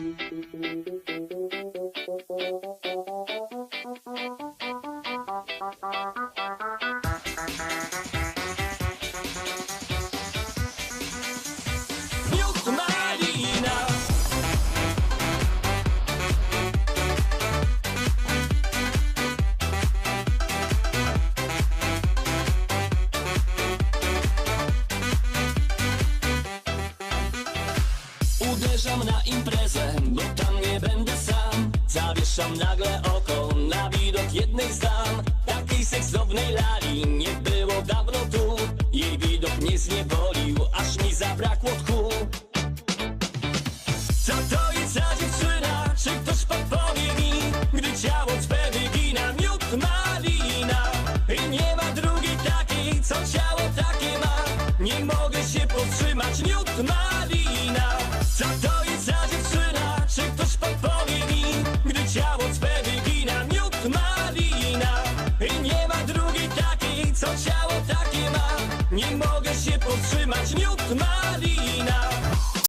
Miód Uderzam na imprezę, bo tam nie będę sam. Zawieszam nagle oko na widok jednej z dam. Takiej seksownej lali nie było dawno tu. Jej widok mnie zniewolił, aż mi zabrakło tchu. Co to jest za dziewczyna? Czy ktoś podpowie mi? Gdy ciało twe wygina miód malina? I nie ma drugiej takiej, co ciało takie ma. Nie mogę się powstrzymać, miód malina Nie mogę się powstrzymać, miód